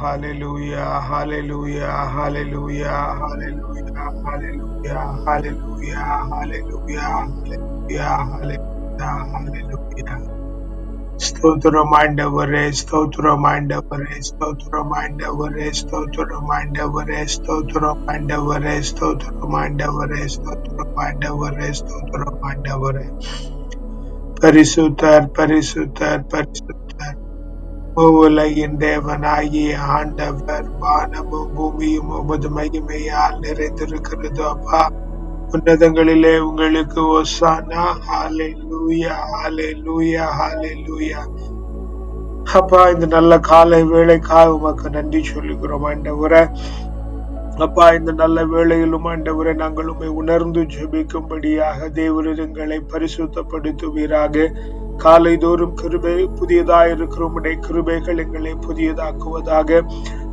hallelujah, hallelujah, hallelujah, hallelujah, hallelujah, hallelujah, hallelujah, hallelujah, hallelujah, hallelujah. ಸ್ತೋತ್ರಮಾಂಡವರೇ ಸ್ತೋತ್ರಮಾಂಡವರೇ ಸ್ತೋತ್ರಮಾಂಡವರೇ ಸ್ತೋತ್ರಮಾಂಡವರೇ ಸ್ತೋತ್ರಮಾಂಡವರೇ ಸ್ತೋತ್ರಮಾಂಡವರೇ ಸ್ತೋತ್ರಮಾಂಡವರೇ ಸ್ತೋತ್ರಮಾಂಡವರೇ ಪರಿಸುತರ್ ಪರಿಸುತರ್ ಪರಿಸುತ உலகின் தேவனாகிய ஆண்டவர் வானமும் பூமியும் உமது மகிமையால் நிறைந்திருக்கிறது அப்பா. உன்னதங்களிலே உங்களுக்கு ஒசானா ஹாலே லூயா ஹாலே லூயா ஹாலே லூயா அப்பா இந்த நல்ல காலை வேலைக்காக உமக்கு நன்றி சொல்லுகிறோம் ஆண்டவரை. அப்பா இந்த நல்ல வேளையிலும் ஆண்டவரை நாங்கள் உண்மை உணர்ந்து ஜெபிக்கும்படியாக தேவரீர் பரிசுத்தப்படுத்துவீராக. காலை தோறும் கிருபை புதியதாக இருக்கிற உடைய கிருபைகள் எங்களை புதியதாக்குவதாக.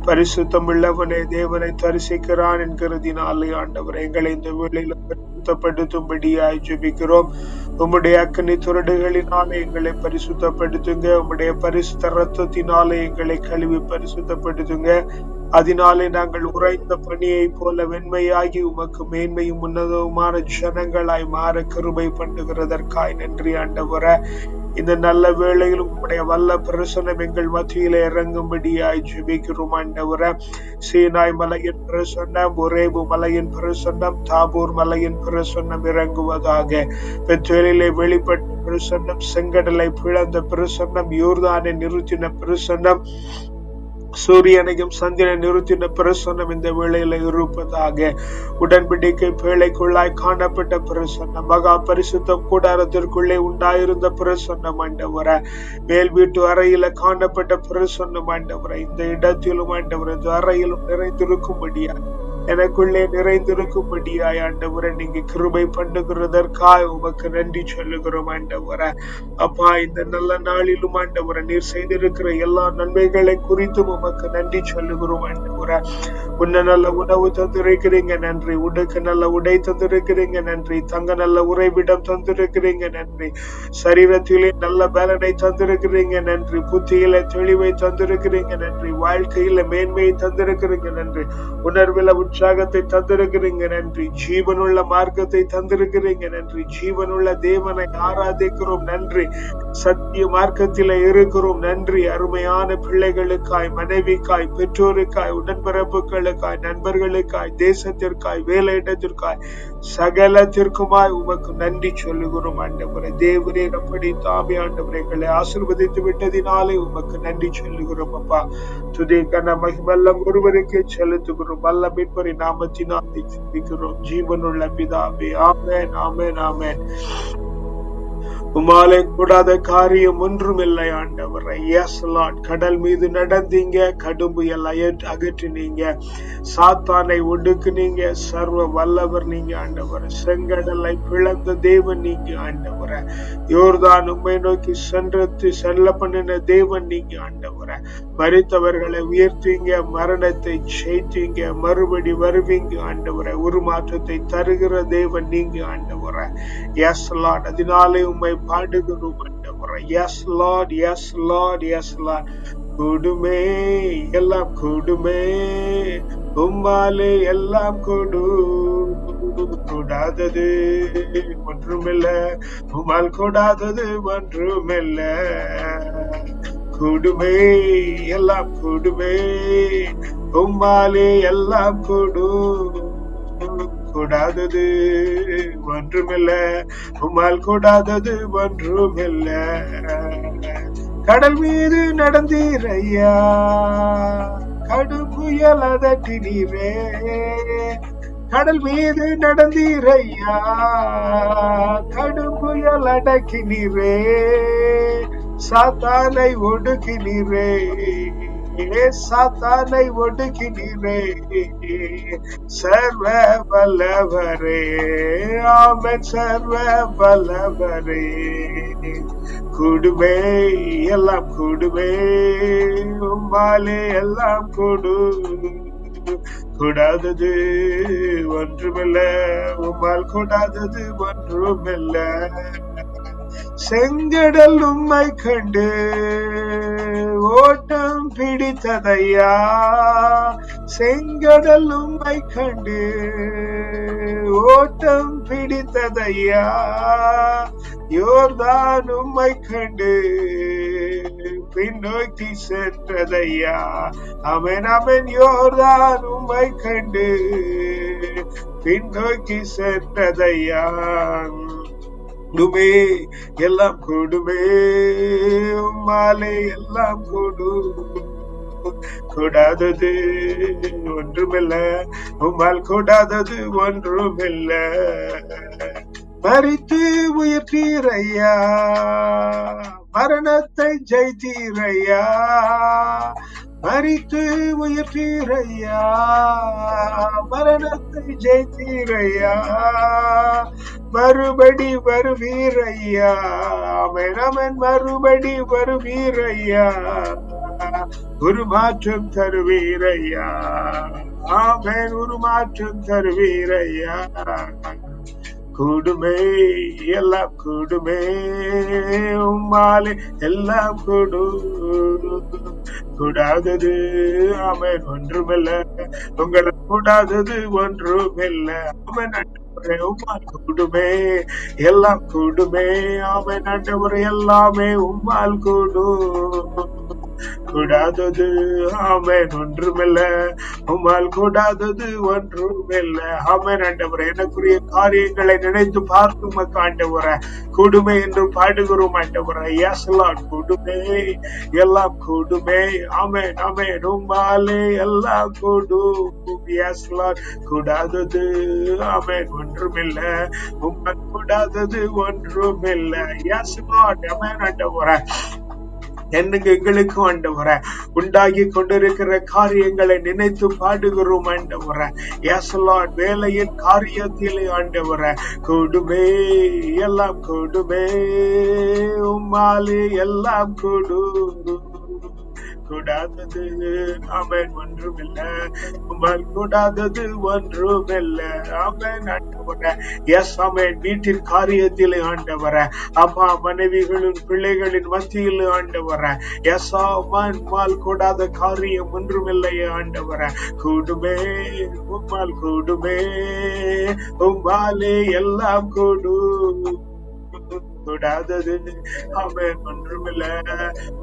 பரிசுத்தம் உள்ளவனே தேவனை தரிசிக்கிறான் என்கிறதினாலே ஆண்டவர் எங்களை இந்த வேளையில பரிசுத்தப்படுத்தும்படியாய் ஜெபிக்கிறோம். உம்முடைய அக்கனி துரடுகளினாலே எங்களை பரிசுத்தப்படுத்துங்க. உம்முடைய பரிசுத்த ரத்தத்தினாலே எங்களை கழுவி பரிசுத்தப்படுத்துங்க. அதனாலே நாங்கள் உறைந்த பணியை போல வெண்மையாகி உமக்கு மேன்மையும் உன்னதவுமான ஜனங்களாய் மாற கிருபை பண்ணுகிறதற்காய் நன்றி ஆண்டவர. இந்த நல்ல வேளையிலும் உடைய வல்ல பிரசனம் எங்கள் மத்தியில இறங்கும்படியாய் ஜெபிக்கிறோம் ஆண்டவர. சீனாய் மலையின் பிரசன்னம் ஒரேபு மலையின் பிரசன்னம் தாபூர் மலையின் பிரசன்னம் இறங்குவதாக. பெற்றோரிலே வெளிப்பட்ட பிரசன்னம் செங்கடலை பிளந்த பிரசன்னம் யூர்தானை நிறுத்தின பிரசன்னம் சூரியனையும் சந்திரனை நிறுத்தின பிரசன்னம் இந்த வேளையில இருப்பதாக. உடன்படிக்கை பேழைக்குள்ளாய் காணப்பட்ட பிரசன்னம். மகா பரிசுத்தம் கூடாரத்திற்குள்ளே உண்டாயிருந்த பிரசன்னம் ஆண்டவர. மேல் வீட்டு அறையில காணப்பட்ட பிரசன்னம் ஆண்டவர. இந்த இடத்திலும் ஆண்டவர இந்த அறையிலும் நிறைந்திருக்கும்படியாக எனக்குள்ளே நிறைந்திருக்கும்படியாய் ஆண்டவரை நீங்க கிருபை பண்ணுகிறதற்காக உமக்கு நன்றி சொல்லுகிறோம் ஆண்டவரை. அப்பா இந்த நல்ல நாளிலும் ஆண்டவரை நீர் செய்திருக்கிற எல்லா நன்மைகளை குறித்தும் உமக்கு நன்றி சொல்லுகிறோம் ஆண்டவர். உன்ன நல்ல உணவு தந்திருக்கிறீங்க நன்றி. உடுக்கு நல்ல உடை தந்திருக்கிறீங்க நன்றி. தங்க நல்ல உறைவிடம் தந்திருக்கிறீங்க நன்றி. சரீரத்திலே நல்ல பலனை தந்திருக்கிறீங்க நன்றி. புத்தியில தெளிவை தந்திருக்கிறீங்க நன்றி. வாழ்க்கையில மேன்மையை தந்திருக்கிறீங்க நன்றி. உணர்வில உற்சாகத்தை தந்திருக்கிறீங்க நன்றி. ஜீவனுள்ள மார்க்கத்தை தந்திருக்கிறீங்க நன்றி. ஜீவனுள்ள தேவனை ஆராதிக்கிறோம் நன்றி. சத்திய மார்க்கத்தில இருக்கிறோம் நன்றி. அருமையான பிள்ளைகளுக்காய் மனைவிக்காய் பெற்றோருக்காய் உடன்பிறப்புகளுக்காய் நண்பர்களுக்காய் தேசத்திற்காய் வேலையிடத்திற்காய் சகலத்திற்குமாய் உமக்கு நன்றி சொல்லுகிறோம் ஆண்டவரை. தேவரே அப்படி தாமே ஆண்டவரை எங்களை ஆசிர்வதித்து விட்டதினாலே உமக்கு நன்றி சொல்லுகிறோம் அப்பா. துதி கன மகிமெல்லாம் ஒருவருக்கே செலுத்துகிறோம் வல்ல மீட்பரை நாமத்தினால் ஜீவனுள்ள பிதாவே ஆமேன் ஆமேன் ஆமேன். உமாலை கூடாத காரியம் ஒன்றும் இல்லை ஆண்டவர். எஸ் லார்ட் கடல் மீது நடந்தீங்க கடும் புயல் அகற்றினீங்க. சாத்தானை ஒடுக்குனீங்க சர்வ வல்லவர் நீங்க ஆண்டவர். செங்கடலை பிளந்த தேவன் நீங்க ஆண்டவரை. யோர்தான் உண்மை நோக்கி சென்றத்து செல்ல பண்ணின தேவன் நீங்க ஆண்டவரை. மறித்தவர்களை உயர்த்தீங்க மரணத்தை ஜெயித்தீங்க மறுபடி வருவீங்க ஆண்டவரை. உருமாற்றத்தை தருகிற தேவன் நீங்க ஆண்டவரை. எஸ் லார்ட் அதனாலே உண்மை பாடுகிறோம் yes Lord yes Lord yes Lord கொடுமே எல்லாம் கொடுமே. உம்மாலே எல்லாம் கொடு கூடாதது ஒன்றுமில்ல. உமால் கூடாதது ஒன்றுமில்ல. கொடுமே எல்லாம் கொடுமே. உம்மாலே எல்லாம் கொடு கூடாதது ஒன்றுமில்ல. உம்மால் கூடாதது ஒன்றுமில்ல. கடல் மீது நடந்தீரையா கடும் புயல் அதட்டினீரே. கடல் மீது நடந்தீரையா கடும் புயல் அடக்கினீரே. சாத்தானை ஒடுக்கினீரே. சாத்தானை ஒடுக்கினீரே. சர்வ வல்லவரே. ஆமன் சர்வ வல்லவரே. குடுமே எல்லாம் குடுமே. உம்மாலே எல்லாம் கொடு. கூடாதது ஒன்றுமில்ல. உம்மால் கூடாதது ஒன்றுமில்ல. செங்கடல் உம்மை கண்டு ஓட்டம் பிடித்ததையா? செங்கடல் உம்மை கண்டு ஓட்டம் பிடித்ததையா? யோர்தான் உம்மை கண்டு பின்னோக்கி சென்றதையா? அவன் அவன் யோர்தான் உம்மை கண்டு பின்னோக்கி சென்றதையா கொடுமே எல்லாம் கொடுமே. மாலை எல்லாம் கொடு கூடாதது ஒன்றுமில்ல. உம்மால் கூடாதது ஒன்றுமில்ல. மறித்து உயிர்த்தீரையா. மரணத்தை ஜெயித்தீரையா. மறித்து உயிர்த்தீரையா மரணத்தை ஜெயித்தீரையா மறுபடி வருவீரையா மெனமன் மறுபடி வருவீரையா உருமாற்றம் தருவீரையா ஆமேன் உருமாற்றம் தருவீரையா. கூடுமே எல்லாம் கூடுமே உம்மாலே எல்லாம் கூடு கூடாதது அவன் ஒன்றுமில்ல. உங்களை கூடாதது ஒன்றுமில்ல. அவன் ஆண்டவரே, கூடுமே எல்லாம் கூடுமே. அவன் ஆண்டவர் எல்லாமே உம்மால் கூடும். கூடாதது ஆமேன் ஒன்றுமில்ல. உம்மால் கூடாதது ஒன்றுமில்ல. ஆமேன் ஆண்டவர் எனக்குரிய காரியங்களை நினைத்து பார்த்து உமக்கு ஆண்டவர. கொடுமை என்று பாடுகிறோம் ஆண்டவர. எஸ் கொடுமை. எல்லாம் கொடுமை. ஆமேன் ஆமேன். உம்மாலே எல்லாம் கூடு எஸ் கூடாதது ஆமேன் ஒன்றுமில்ல. உம்மால் கூடாதது ஒன்றுமில்ல. எஸ் லார்ட் ஆமேன் ஆண்டவர. என்னங்க எங்களுக்கு ஆண்டவர உண்டாகி கொண்டிருக்கிற காரியங்களை நினைத்து பாடுகிறோம் ஆண்டவர. எஸ்லாட் வேலையின் காரியத்திலே ஆண்டவர கொடுமே எல்லாம் கொடுமே உம்மாலே எல்லாம் கொடு கூடாதது அவன் ஒன்றுமில்ல. உம்மால் கூடாதது ஒன்றுமில்ல. அவன் ஆண்டவர எஸ் அவன் வீட்டின் காரியத்திலே ஆண்டவர. அம்மா மனைவிகளின் பிள்ளைகளின் மத்தியில் ஆண்டவர. எஸ் அவன் உம்மால் கூடாத காரியம் ஒன்றுமில்லையே ஆண்டவர. கூடுமே உம்மால் கூடுமே. உம்மாலே எல்லாம் கூடும். கூடாதது அவன் ஒன்றுமில்ல.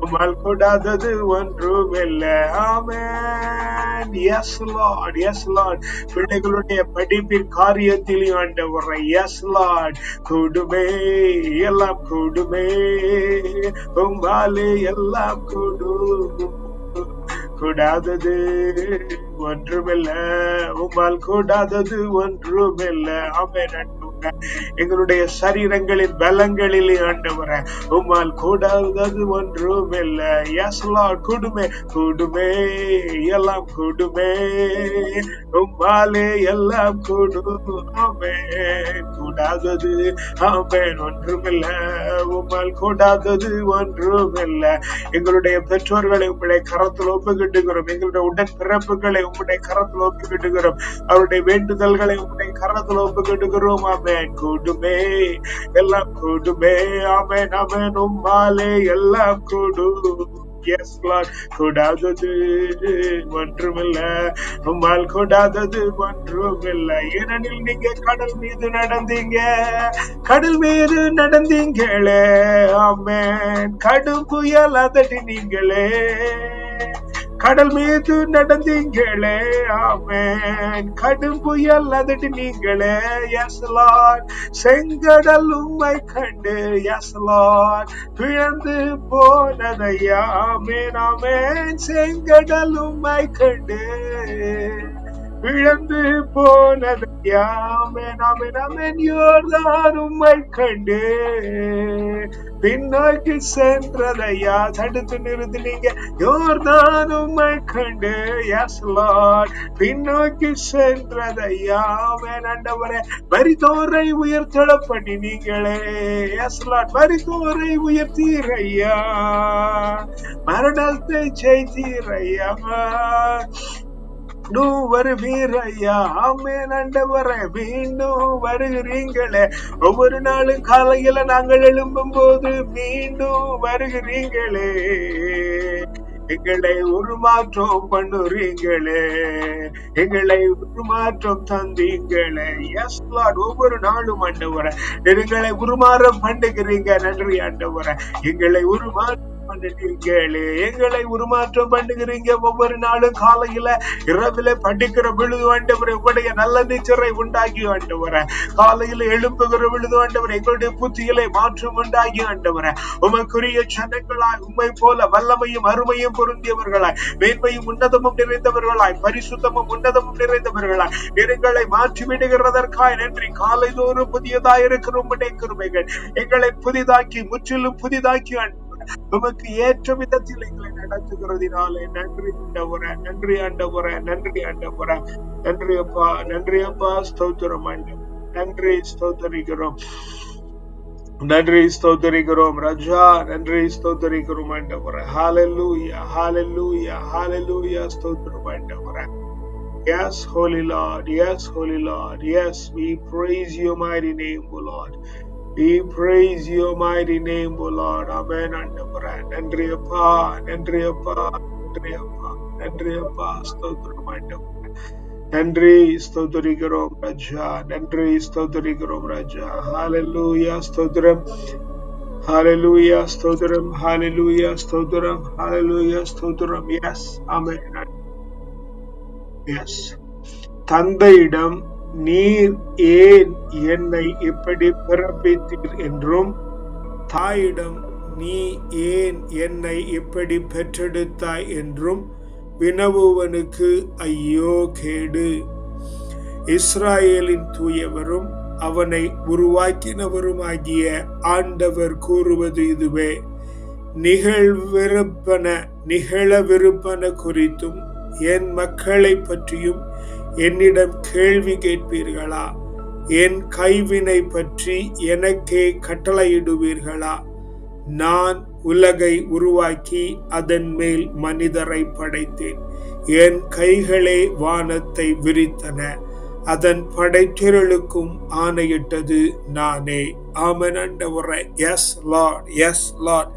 உம்மால் கூடாதது ஒன்றுமில்ல. ஆமே எஸ் லார்ட் எஸ் லார்ட் பிள்ளைகளுடைய படிப்பின் காரியத்தில் ஆண்டவரை. எஸ் லார்ட் கூடுமே. எல்லாம் கூடுமே. உம்மாலே எல்லாம் கூடும். கூடாதது ஒன்றுமில்ல. உம்மால் கூடாதது ஒன்றுமில்ல. ஆமே நன்றி ஆண்டவர எங்களுடைய சரீரங்களின் பலங்களிலே ஆண்டவர உம்மால் கூடாதது ஒன்றுமில்ல. எஸ் எஸ்லா கூடுமே கூடுமே எல்லாம் கூடுமே. உம்மாலே எல்லாம் கூடுமே கூடாதது ஆமேன் ஒன்றுமில்ல. உம்மால் கூடாதது ஒன்றுமில்ல. எங்களுடைய பெற்றோர்களை உங்களுடைய கரத்தில் ஒப்புக்கிட்டுகிறோம். எங்களுடைய உடன் பிறப்புகளை உங்களுடைய கரத்தில் ஒப்புக்கிட்டுகிறோம். அவருடைய வேண்டுதல்களை உங்களுடைய கரத்தில் ஒப்புக்கிட்டுகிறோம். ஆமே ஆமென் கூடுமே எல்லாம் கூடுமே. அவன் அவன் உம்மாலே எல்லாம் கூடு. எஸ் லார்ட் கூடாதது ஒன்றுமில்ல. உம்மால் கூடாதது ஒன்றுமில்ல. ஏனெனில் நீங்க கடல் மீது நடந்தீங்க. கடல் மீது நடந்தீங்களே ஆமென். கடும் புயல் அதடி நீங்களே. கடல் மீது நடந்தீங்களே ஆமேன். கடும் புயல் அதட்டு நீங்களே எஸ் செங்கடல் உண்மை கண்டு எஸ் பிழந்து போனதையா ஆமென் ஆமென். செங்கடல் உண்மை கண்டு. இழந்து போனது ஆமென் யோர்தான் உம்மை கண்டு. பின்னோக்கி சென்றதையா? தடுத்து நிறுத்தினீங்க யோர்தான் உம்மை கண்டு. எஸ் லார்ட் பின்னோக்கி சென்றதையா? வேணாண்டவரே வரிதோரை உயர்த்தட பண்ணி நீங்களே. எஸ் லார்ட் மரித்தோரை உயர்த்தீரையா? மரணத்தை செய்தீரையா மீண்டும் வருவீர் ஐயா ஆமேன் மீண்டும் வருகிறீங்களே ஒவ்வொரு நாளும் காலையில நாங்கள் எழும்பும் போது மீண்டும் வருகிறீங்களே எங்களை உருமாற்றம் பண்ணுறீங்களே எங்களை உருமாற்றம் தந்தீங்களே எஸ் லார்ட் ஒவ்வொரு நாளும் ஆண்டவரை. எங்களை உருமாறம் பண்ணுகிறீங்க. நன்றி ஆண்டவரை. எங்களை உருமாற்ற பண்ணுறீங்களே எங்களை உருமாற்றம் பண்ணுகிறீங்க ஒவ்வொரு நாளும் காலையில இரவில படிக்கிற விழுது ஆண்டவர் உங்களுடைய நல்ல நீச்சரை உண்டாக்கி ஆண்டவர. காலையில எழுப்புகிற விழுது ஆண்டவர் எங்களுடைய புத்திகளை மாற்றம் உண்டாகி ஆண்டவர. உமக்குரிய சனங்களாய் உண்மை போல வல்லமையும் அருமையும் பொருந்தியவர்களாய் மேன்மையும் உன்னதமும் நிறைந்தவர்களாய் பரிசுத்தமும் உன்னதமும் நிறைந்தவர்களாய் எங்களை மாற்றி விடுகிறதற்காய் நன்றி. காலைதோறும் புதியதாய் இருக்கிற உம்முடைய கிருபைகள். எங்களை புதிதாக்கி முற்றிலும் புதிதாக்கி ஆண்டு உமக்கு ஏற்ற விதத்தில் எங்களை நடத்துகிறதினாலே நன்றி ஆண்டவர நன்றி ஆண்டவர நன்றி ஆண்டவர நன்றி அப்பா நன்றி அப்பா ஸ்தோத்திரம் ஆண்டவரே நன்றி ஸ்தோத்தரிக்கிறோம் நன்றி ஸ்தோத்தரிக்கிறோம் ரஜா நன்றி ஸ்தோத்தரிக்கிறோம் ஆண்டவர ஹalleluya hallelujah hallelujah ஸ்தோத்திரம் ஆண்டவர Yes, Holy Lord. Yes, Holy Lord. Yes, we praise your mighty name, O Lord. We praise your mighty name, O Lord. Amen. ஆண்டவரே நன்றி அப்பா நன்றி அப்பா நன்றி அப்பா நன்றி அப்பா ஸ்தோத்திரம் ஆண்டவரே நன்றி ஸ்தோத்தரிக்கிறோம் ராஜா நன்றி ஸ்தோத்தரிக்கிறோம் ராஜா ஹalleluya ஸ்தோத்திரம் ஹalleluya ஸ்தோத்திரம் ஹalleluya ஸ்தோத்திரம் ஹalleluya ஸ்தோத்திரம் எஸ் ஆமென் எஸ் தந்தையிடம் நீர் ஏன் என்னை இப்படி பிறப்பித்தீர் என்றும்? தாயிடம் நீ ஏன் என்னை இப்படி பெற்றெடுத்தாய்? என்றும் வினவுவனுக்கு ஐயோ கேடு. இஸ்ராயேலின் தூயவரும் அவனை உருவாக்கினவருமாகிய ஆண்டவர் கூறுவது இதுவே. நிகழ்விருப்பன நிகழவிருப்பன குறித்தும் என் மக்களை பற்றியும் என்னிடம் கேள்வி கேட்பீர்களா? என் கைவினை பற்றி எனக்கே கட்டளையிடுவீர்களா? நான் உலகை உருவாக்கி அதன் மேல் மனிதரை படைத்தேன். என் கைகளே வானத்தை விரித்தன. அதன் படைத்திரளுக்கும் ஆணையிட்டது நானே. ஆமன் ஆண்டவரே. எஸ் லார்ட் எஸ் லார்ட்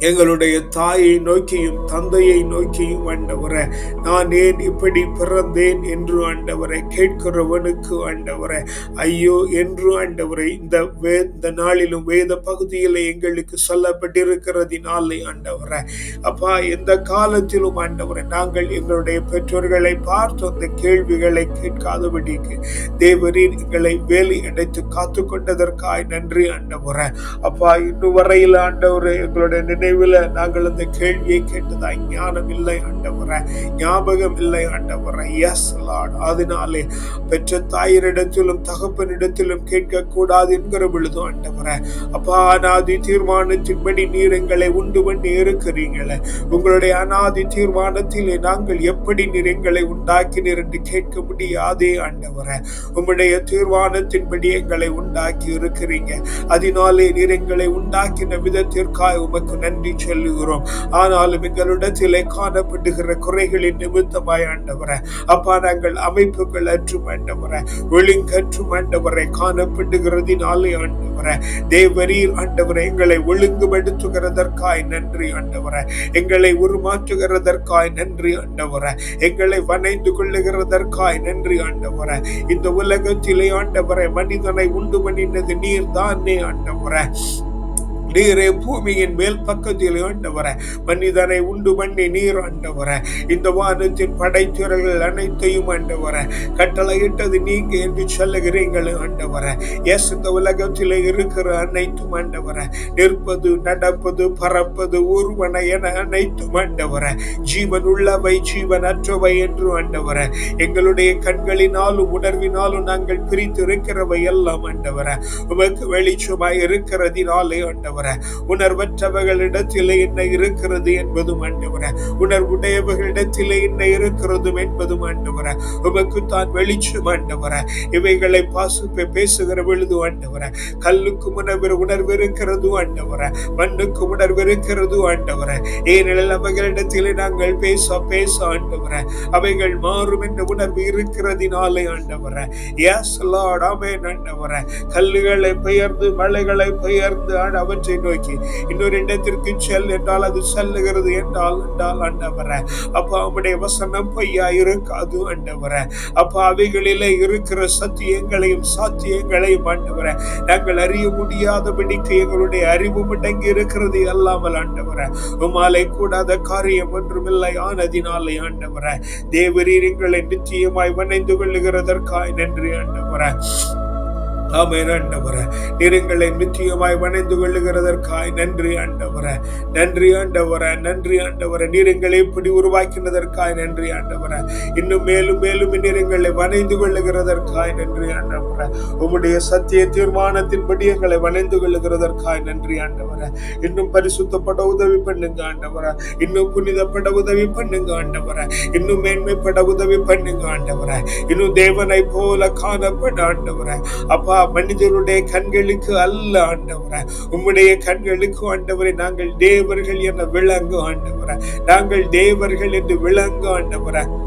எங்களுடைய தாயை நோக்கியும் தந்தையை நோக்கியும் ஆண்டவரை நான் ஏன் இப்படி பிறந்தேன் என்று ஆண்டவரை கேட்கிறவனுக்கு ஆண்டவரை. ஐயோ என்று ஆண்டவரை இந்த வே இந்த நாளிலும் வேத பகுதியில் எங்களுக்கு சொல்லப்பட்டிருக்கிறதினாலே ஆண்டவரை. அப்பா எந்த காலத்திலும் ஆண்டவரை நாங்கள் எங்களுடைய பெற்றோர்களை பார்த்து அந்த கேள்விகளை கேட்காதபடிக்கு தேவரின் எங்களை வேலி அடைத்து காத்து கொண்டதற்காய் நன்றி ஆண்டவரை. அப்பா இன்னும் வரையில் ஆண்டவரை எங்களுடைய நினைவில் நாங்கள் அந்த கேள்வியை கேட்டதாய் ஞானம் இல்லை ஆண்டவர ஞாபகம் இல்லை ஆண்டவர. எஸ் லார்ட் அதனாலே பெற்ற தாயரிடத்திலும் தகப்பனிடத்திலும் கேட்கக்கூடாது என்கிற பொழுது ஆண்டவர அப்பா அனாதி தீர்மானத்தின்படி நீர் எங்களை உண்டு பண்ணி இருக்கிறீங்களே உங்களுடைய அனாதி தீர்மானத்திலே நாங்கள் எப்படி நீர் எங்களை உண்டாக்கினீர் என்று கேட்க முடியாதே ஆண்டவரை. உம்முடைய தீர்மானத்தின்படி எங்களை உண்டாக்கி இருக்கிறீங்க. அதனாலே நீர் எங்களை உண்டாக்கின விதத்திற்காக உமக்கு நன்றி சொல்லுகிறோம். ஆனாலும் எங்களிடத்திலே காணப்படுகிற குறைகளின் நிமித்தமாய் ஆண்டவரை அப்பா நாங்கள் அமைப்புகள் அற்றும் ஆண்டவரை ஒழுங்கற்றும் ஆண்டவரை காணப்படுகிறதினாலே ஆண்டவரை தேவரீர் ஆண்டவரை எங்களை ஒழுங்குபடுத்துகிறதற்காய் நன்றி ஆண்டவரை எங்களை உருமாற்றுகிறதற்காய் நன்றி ஆண்டவரை எங்களை வணைந்து கொள்ளுகிறதற்காய் நன்றி ஆண்டவரை இந்த உலகத்திலே ஆண்டவரை மனிதனை உண்டு பண்ணினது நீர் தானே ஆண்டவரை. நீரே பூமியின் மேல் பக்கத்தில் ஆண்டவர. மனிதனை உண்டு பண்ணி நீர் ஆண்டவர. இந்த வானத்தின் படைத்துறைகள் அனைத்தையும் ஆண்டவர. கட்டளையிட்டது நீங்க என்று சொல்லுகிறீர்கள் ஆண்டவர. எஸ் இந்த உலகத்தில் இருக்கிற அனைத்தும் ஆண்டவர. நிற்பது நடப்பது பறப்பது ஒருவன என அனைத்தும் ஆண்டவர. ஜீவன் உள்ளவை ஜீவன் அற்றவை என்று ஆண்டவர. எங்களுடைய கண்களினாலும் உணர்வினாலும் நாங்கள் பிரித்து இருக்கிறவை எல்லாம் ஆண்டவர. உமக்கு வெளிச்சமாய் இருக்கிறதினாலே ஆண்டவர. ஆண்டவர உணர்வற்றவர்களிடத்திலே என்ன இருக்கிறது என்பதும் ஆண்டவர. உணர்வுடையவர்களிடத்திலே என்ன இருக்கிறதும் என்பதும் ஆண்டவர. உமக்கு தான் வெளிச்சம் ஆண்டவர. இவைகளை பாசு பேசுகிற பொழுது ஆண்டவர. கல்லுக்கு உணர்வு உணர்வு இருக்கிறது ஆண்டவர. மண்ணுக்கு உணர்வு இருக்கிறது ஆண்டவர. ஏனெனில் அவைகளிடத்திலே நாங்கள் பேச பேச ஆண்டவர. அவைகள் மாறும் என்ற உணர்வு இருக்கிறதினாலே ஆண்டவர. S Lord ஆண்டவர. கல்லுகளை பெயர்ந்து மலைகளை பெயர்ந்து ஆண்டு அவற்றை நோக்கி. இன்னொரு இடத்திற்கு செல் என்றால் அது செல்லுகிறது என்றால் என்றால் அண்டவர அப்பா அவனுடைய வசனம் பொய்யா இருக்காது அண்டவர அப்பா அவைகளிலே இருக்கிற சத்தியங்களையும் சாத்தியங்களையும் ஆண்டவர. நாங்கள் அறிய முடியாதபடிக்கு எங்களுடைய அறிவு முடங்கி இருக்கிறது அல்லாமல் ஆண்டவர. உமாலை கூடாத காரியம் ஒன்றுமில்லை. ஆனதினாலே ஆண்டவர. தேவரீர் எங்களை நிச்சயமாய் வணைந்து கொள்ளுகிறதற்காய் நன்றி ஆண்டவர. ஆமென் ஆண்டவர. நீரங்களை நிச்சயமாய் வணைந்து கொள்ளுகிறதற்காய் நன்றி ஆண்டவர. நன்றி ஆண்டவர. நன்றி ஆண்டவர. நிறங்களை இப்படி உருவாக்கினதற்காய் நன்றி ஆண்டவர. இன்னும் மேலும் மேலும் நீரங்களை வணைந்து கொள்ளுகிறதற்காய் நன்றி ஆண்டவர. உம்முடைய சத்திய தீர்மானத்தின்படி எங்களை வணைந்து கொள்ளுகிறதற்காய் நன்றி ஆண்டவர. இன்னும் பரிசுத்தப்பட உதவி பண்ணுங்க ஆண்டவர. இன்னும் புனிதப்பட உதவி பண்ணுங்க ஆண்டவர. இன்னும் மேன்மைப்பட உதவி பண்ணுங்க ஆண்டவர. இன்னும் தேவனை போல காணப்பட ஆண்டவர. அப்பா மனிதருடைய கண்களுக்கு அல்ல ஆண்டவர. உம்முடைய கண்களுக்கு ஆண்டவரை நாங்கள் தேவர்கள் என விளங்கு ஆண்டவர. நாங்கள் தேவர்கள் என்று விளங்கு ஆண்டவர.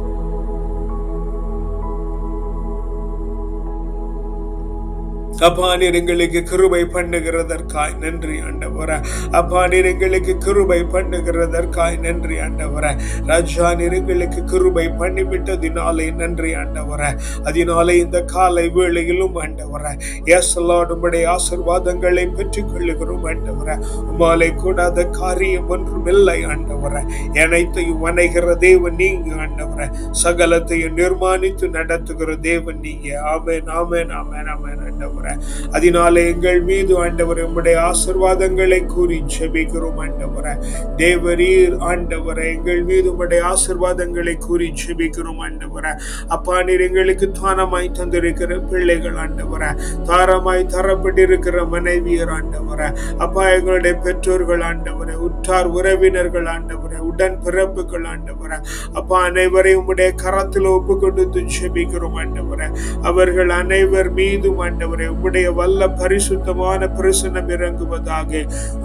அப்பா நீர் எங்களுக்கு கிருபை பண்ணுகிறதற்காய். நன்றி ஆண்டவர. அப்பா நீர் எங்களுக்கு கிருபை பண்ணுகிறதற்காய். நன்றி ஆண்டவர. ராஜா நீர் எங்களுக்கு கிருபை பண்ணிவிட்டதினாலே நன்றி ஆண்டவர. அதனாலே இந்த காலை வேளையிலும் ஆண்டவர ஏசலாடும்படி ஆசிர்வாதங்களை பெற்றுக் கொள்ளுகிறோம் ஆண்டவர. உமாலை கூடாத காரியம் ஒன்றும் இல்லை ஆண்டவர. அனைத்தையும் வணைகிற தேவன் நீங்க ஆண்டவர. சகலத்தையும் நிர்மாணித்து நடத்துகிற தேவன் நீங்க. ஆமேன் ஆமேன் ஆமேன் ஆமேன் ஆண்டவர. அதனால எங்கள் மீது ஆண்டவர் உம்முடைய ஆசிர்வாதங்களை கூறி ஜெபிக்கிறோம் ஆண்டவர. தேவரீர் ஆண்டவர எங்கள் மீது உம்முடைய ஆசிர்வாதங்களை கூறி ஜெபிக்கிறோம் ஆண்டவர. அப்பா நீர் எங்களுக்கு தானமாய் தந்திருக்கிற பிள்ளைகள் ஆண்டவர. தாரமாய் தரப்பட்டிருக்கிற மனைவியர் ஆண்டவர. அப்பா எங்களுடைய பெற்றோர்கள் ஆண்டவர. உற்றார் உறவினர்கள் ஆண்டவர. உடன் பிறப்புகள் ஆண்டவர. அப்பா அனைவரையும் உம்முடைய கரத்தில் ஒப்பு கொடுத்து ஜெபிக்கிறோம் ஆண்டவர. அவர்கள் அனைவர் மீதும் ஆண்டவரை உம்முடைய வல்ல பரிசுத்தமான பிரசனம் இறங்குவதாக.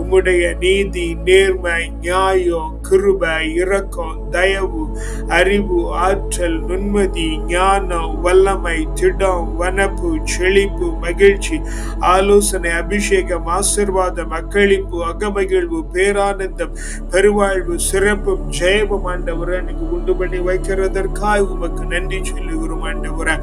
உம்முடைய நீதி நேர்மை நியாயம் கிருபை இரக்கம் தயவு அறிவு ஆற்றல் நுண்மதி ஞானம் வல்லமை திடம் வனப்பு செழிப்பு மகிழ்ச்சி ஆலோசனை அபிஷேகம் ஆசிர்வாதம் அக்களிப்பு அகமகிழ்வு பேரானந்தம் பெருவாழ்வு சிறப்பும் ஜெயமும் ஆண்டவரை நீங்க உண்டு பண்ணி வைக்கிறதற்காக உமக்கு நன்றி சொல்லுகிறோம் ஆண்டவரை.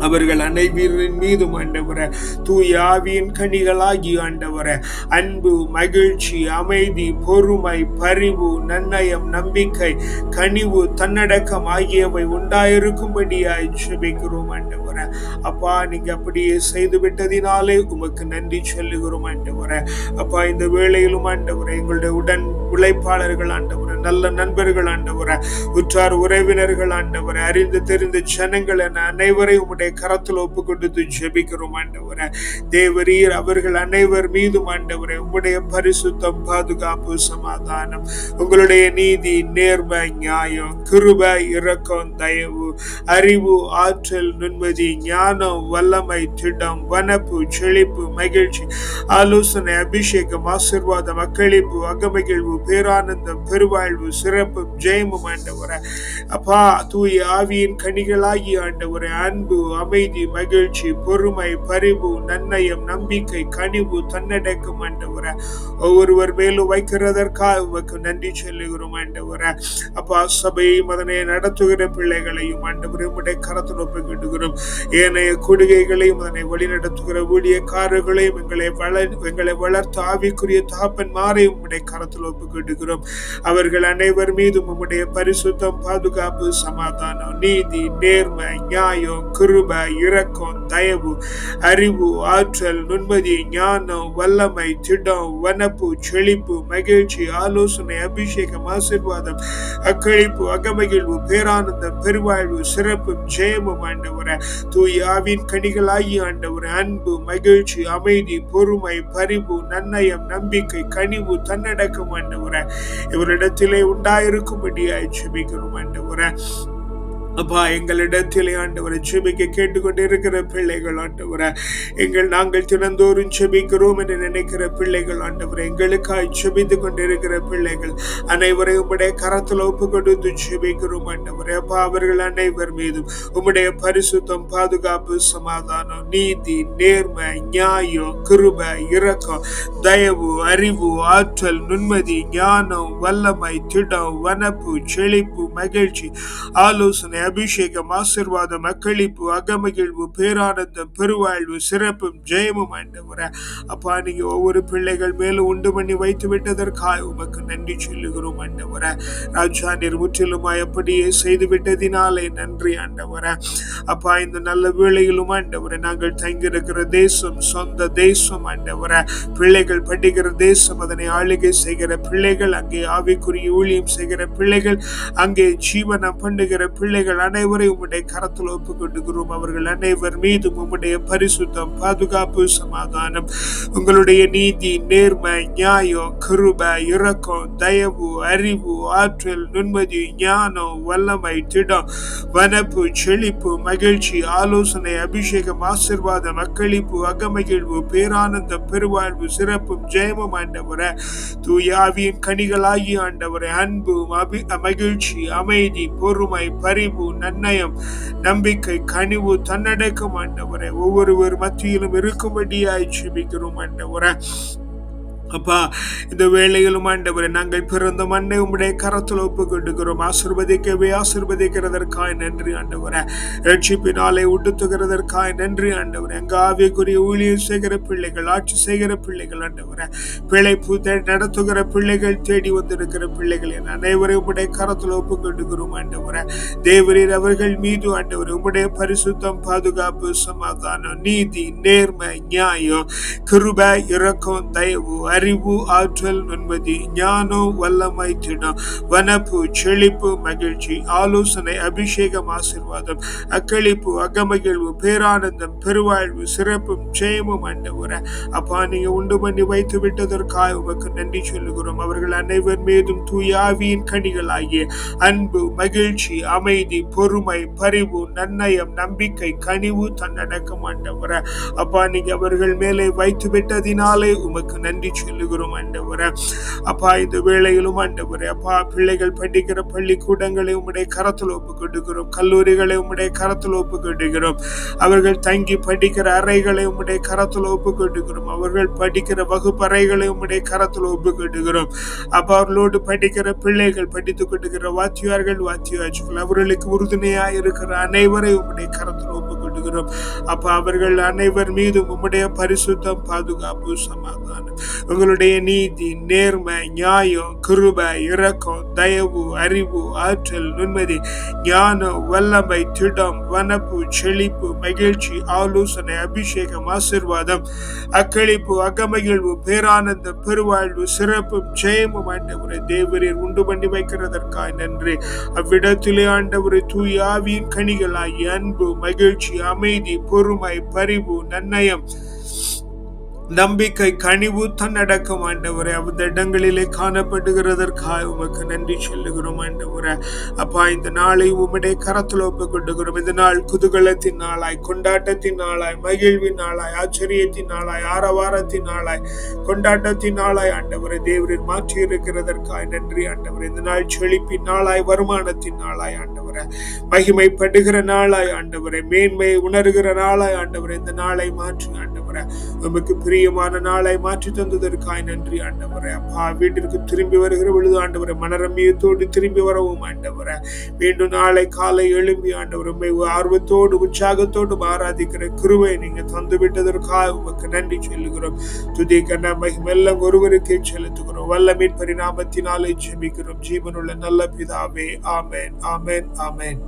அவர்கள் அனைவரின் மீதும் ஆண்டவர தூயாவியின் கனிகளாகி ஆண்டவர அன்பு மகிழ்ச்சி அமைதி பொறுமை பரிவு நன்னயம் நம்பிக்கை கனிவு தன்னடக்கம் ஆகியவை உண்டாயிருக்கும்படியாய் ஜெபிக்கிறோம் ஆண்டவர. அப்பா நீங்க அப்படியே செய்து விட்டதினாலே உமக்கு நன்றி சொல்லுகிறோம் ஆண்டவர. அப்பா இந்த வேளையிலும் ஆண்டவர எங்களுடைய உடன் உழைப்பாளர்கள் ஆண்டவர நல்ல நண்பர்கள் ஆண்டவர உற்றார் உறவினர்கள் ஆண்டவர அறிந்து தெரிந்த ஜனங்கள் என அனைவரையும் உடைய கரத்தில் ஒப்பு கொடுத்து ஜெபிக்கிறோம் ஆண்டவர. தேவரீர் அவர்கள் அனைவர் மீதும் ஆண்டவரே உங்களுடைய பரிசுத்தம் பாதுகாப்பு சமாதானம் உங்களுடைய நீதி நேர்மை நியாயம் கிருப இரக்கம் தயவு அறிவு ஆற்றல் நுண்மதி ஞானம் வல்லமை திடம் வனப்பு செழிப்பு மகிழ்ச்சி ஆலோசனை அபிஷேகம் ஆசிர்வாதம் அக்களிப்பு அகமகிழ்வு பேரானந்தம் பெருவாழ்வு சிறப்பும் ஜெயமும் ஆண்டவர. அப்பா தூய ஆவியின் கனிகளாகி ஆண்டவரே அன்பு அமைதி மகிழ்ச்சி பொறுமை பரிவு நன்னயம் நம்பிக்கை கனிவு தன்னடக்கம் ஆண்டவர. ஒவ்வொருவர் மேலும் வைக்கிறதற்காக உமக்கு நன்றி சொல்லுகிறோம் ஆண்டவர. அப்பா சபையும் அதனை நடத்துகிற பிள்ளைகளையும் ஆண்டவரே உம்முடைய கரத்தில் ஒப்புக்கிட்டுகிறோம் ஏனைய கொடுகைகளையும் அதனை வழிநடத்துகிற ஊழியக்காரர்களையும் எங்களை வள எங்களை வளர்த்து ஆவிக்குரிய தாப்பன்மாரையும் உம்முடைய கரத்தில் ஒப்புக்கிட்டுகிறோம் அவர்கள் அனைவர் மீதும் உம்முடைய பரிசுத்தம் பாதுகாப்பு சமாதானம் நீதி நேர்மை நியாயம் கிருப இரக்கம் தயவு அறிவு ஆற்றல் நுண்மதி ஞானம் வல்லமை திடம் வனப்பு செழிப்பு மகிழ்ச்சி ஆலோசனை அபிஷேகம் ஆசிர்வாதம் அக்கழிப்பு அகமகிழ்வு பேரானந்தம் பெருவாழ்வு சிறப்பும் ஜெயமும் ஆண்டவர. தூய் ஆவின் கனிகளாகி ஆண்டவர அன்பு மகிழ்ச்சி அமைதி பொறுமை பரிவு நன்னயம் நம்பிக்கை கனிவு தன்னடக்கம் ஆண்டவர. இவரிடத்திலே உண்டாயிருக்கும்படியாய் செபிக்கிறோம் ஆண்டவர. அப்பா எங்களிடத்திலே ஆண்டவரை செபிக்க கேட்டுக்கொண்டு இருக்கிற பிள்ளைகள் ஆண்டவரை எங்கள் நாங்கள் தினந்தோறும் செபிக்கிறோம் என்று நினைக்கிற பிள்ளைகள் ஆண்டவரை எங்களுக்காய் செபித்து கொண்டிருக்கிற பிள்ளைகள் அனைவரையும் உம்முடைய கரத்தில் ஒப்பு கொடுத்து செபிக்கிறோம் ஆண்டவரை. அப்பா அவர்கள் அனைவர் மீதும் உம்முடைய பரிசுத்தம் பாதுகாப்பு சமாதானம் நீதி நேர்மை நியாயம் கிருபை இரக்கம் தயவு அறிவு ஆற்றல் நுண்மதி ஞானம் வல்லமை திடம் வனப்பு செழிப்பு மகிழ்ச்சி ஆலோசனை அபிஷேகம் ஆசிர்வாதம் அக்களிப்பு அகமகிழ்வு பேரானந்தம் பெருவாழ்வு சிறப்பும் ஜெயமும் ஆண்டவர. அப்பா நீங்க ஒவ்வொரு பிள்ளைகள் மேலும் உண்டு பண்ணி வைத்து விட்டதற்காக உமக்கு நன்றி சொல்லுகிறோம் ஆண்டவர. ராஜா நீர் முற்றிலுமா எப்படியே செய்து விட்டதினாலே நன்றி ஆண்டவர. அப்பா இந்த நல்ல வேளையிலும் ஆண்டவர நாங்கள் தங்கியிருக்கிற தேசம் சொந்த தேசம் ஆண்டவர. பிள்ளைகள் படிக்கிற தேசம் அதனை ஆளுகை செய்கிற பிள்ளைகள் அங்கே ஆவிக்குரிய ஊழியம் செய்கிற பிள்ளைகள் அங்கே ஜீவனம் பண்ணுகிற பிள்ளைகள் அனைவரையும் உம்முடைய கரத்தில் ஒப்புக் கொண்டுகிறோம் அவர்கள் அனைவர் மீதும் உம்முடைய பரிசுத்தம் பாதுகாப்பு சமாதானம் உங்களுடைய நீதி நேர்மை நியாயம் கிருபை இரக்கம் தயவு அறிவு ஆற்றல் நுண்மதி ஞானம் வல்லமை திடம் வனப்பு செழிப்பு மகிழ்ச்சி ஆலோசனை அபிஷேகம் ஆசிர்வாதம் அக்களிப்பு அகமகிழ்வு பேரானந்தம் பெருவாழ்வு சிறப்பும் ஜெயமும் ஆண்டவர. தூயாவியின் கனிகளாகி ஆண்டவரை அன்பு அபி மகிழ்ச்சி அமைதி பொறுமை பரிவு நன்னயம் நம்பிக்கை கனிவு தன்னடக்கம் ஆண்டவரை. ஒவ்வொருவர் மத்தியிலும் இருக்கும்படியாய் ஜெபிக்கிறோம் ஆண்டவரை. அப்பா இந்த வேளையிலும் ஆண்டவரை நாங்கள் பிறந்த மண்ணை உம்முடைய கரத்தில் ஒப்பு கொண்டுகிறோம் ஆசிர்வதிக்கவே ஆசிர்வதிக்கிறதற்காய் நன்றி ஆண்டவரை. ரட்சிப்பினாலே உடுத்துகிறதற்காய் நன்றி ஆண்டவரை. எங்க ஆவியக்குரிய ஊழியம் செய்கிற பிள்ளைகள் ஆட்சி செய்கிற பிள்ளைகள் ஆண்டவரை. பிழைப்பு தே- நடத்துகிற பிள்ளைகள் தேடி வந்திருக்கிற பிள்ளைகள் என அனைவரும் உம்முடைய கரத்தில் ஒப்பு கொண்டுகிறோம் ஆண்டவரை. தேவரீர் அவர்கள் மீது ஆண்டவர் உம்முடைய பரிசுத்தம் பாதுகாப்பு சமாதானம் நீதி நேர்மை நியாயம் கிருப இறக்கம் தயவு அறிவு ஆற்றல் நுண்மதி ஞானம் வல்லமை திடம் வனப்பு செழிப்பு மகிழ்ச்சி ஆலோசனை அபிஷேகம் ஆசிர்வாதம் அக்களிப்பு அகமகிழ்வு பேரானந்தம் பெருவாழ்வு சிறப்பும் ஜெயமும் அண்டவர. அப்பா நீங்க உண்டு பண்ணி வைத்து விட்டதற்காக உமக்கு நன்றி சொல்லுகிறோம். அவர்கள் அனைவர் மீதும் தூயாவியின் கனிகளாகிய அன்பு மகிழ்ச்சி அமைதி பொறுமை பரிவு நன்னயம் நம்பிக்கை கனிவு தன்னடக்கம் ஆண்டவர அப்பா நீங்க அவர்கள் மேலே வைத்து விட்டதினாலே உமக்கு நன்றி சொல்லுகிறோம் ஆண்டவர. அப்பா இந்த வேளையிலும் ஆண்டவரே அப்பா பிள்ளைகள் படிக்கிற பள்ளிக்கூடங்களை உம்முடைய கரத்தில் ஒப்பு கொடுக்கிறோம் கல்லூரிகளை உம்முடைய கரத்தில் ஒப்பு கொடுக்கிறோம் அவர்கள் தங்கி படிக்கிற அறைகளை உம்முடைய கரத்தில் ஒப்பு கொடுக்கிறோம் அவர்கள் படிக்கிற வகுப்பறைகளை உம்முடைய கரத்தில் ஒப்பு கொடுக்கிறோம் அப்ப அவர்களோடு படிக்கிற பிள்ளைகள் படித்துக் கொண்டிருக்கிற வாத்தியார்கள் வாத்தியாச்சுகள் அவர்களுக்கு உறுதுணையாக இருக்கிற அனைவரை உம்முடைய கரத்தில் ஒப்பு கொடுக்கிறோம் அப்ப அவர்கள் அனைவர் மீதும் உம்முடைய பரிசுத்தம் பாதுகாப்பு சமாதானம் உங்களுடைய நீதி நேர்மை நியாயம் கிருப இரக்கம் தயவு அறிவு ஆற்றல் நுண்மதி ஞானம் வல்லமை திடம் வனப்பு செழிப்பு மகிழ்ச்சி ஆலோசனை அபிஷேகம் ஆசிர்வாதம் அக்களிப்பு அகமகிழ்வு பேரானந்தம் பெருவாழ்வு சிறப்பும் ஜெயமும் ஆண்டவரை தேவரீர் உண்டு பண்ணி வைக்கிறதற்காய் நன்றி. அவ்விடத்திலே ஆண்டவரை தூய் ஆவியின் கனிகளாகி அன்பு மகிழ்ச்சி அமைதி பொறுமை பரிவு நன்னயம் நம்பிக்கை கனிவு தன்னடக்கம் ஆண்டவரை. அந்த இடங்களிலே காணப்படுகிறதற்காக உமக்கு நன்றி சொல்லுகிறோம் ஆண்டவரை. அப்பா இந்த நாளை உம்முடைய கரத்தில் ஒப்பு கொண்டுகிறோம் இந்த நாள் குதூகலத்தின் நாளாய் கொண்டாட்டத்தின் நாளாய் மகிழ்வின் நாளாய் ஆச்சரியத்தின் நாளாய் ஆரவாரத்தின் நாளாய் கொண்டாட்டத்தின் நாளாய் ஆண்டவரை. தேவரின் மாற்றி இருக்கிறதற்காய் நன்றி ஆண்டவர். இந்த நாள் செழிப்பின் நாளாய் வருமானத்தின் நாளாய் ஆண்டவர். ஆண்டவரை. மகிமைப்படுகிற நாளாய் ஆண்டவரை. மேன்மையை உணர்கிற நாளாய் ஆண்டவரை. இந்த நாளை மாற்றி ஆண்டவரை. உமக்கு பிரியமான நாளை மாற்றி தந்ததற்காய் நன்றி ஆண்டவரை. அப்பா வீட்டிற்கு திரும்பி வருகிற பொழுது ஆண்டவரை மனரமியத்தோடு திரும்பி வரவும் ஆண்டவரை. மீண்டும் நாளை காலை எழும்பி ஆண்டவர் உண்மை ஆர்வத்தோடு உற்சாகத்தோடு ஆராதிக்கிற கிருவை நீங்க தந்து விட்டதற்காக உமக்கு நன்றி சொல்லுகிறோம். துதி கண்ண மகிமெல்லாம் ஒருவருக்கே செலுத்துகிறோம். வல்ல மீட்பரிணாமத்தினாலே ஜெபிக்கிறோம். ஜீவனுள்ள நல்ல பிதாவே. ஆமேன். ஆமேன். ஆமென்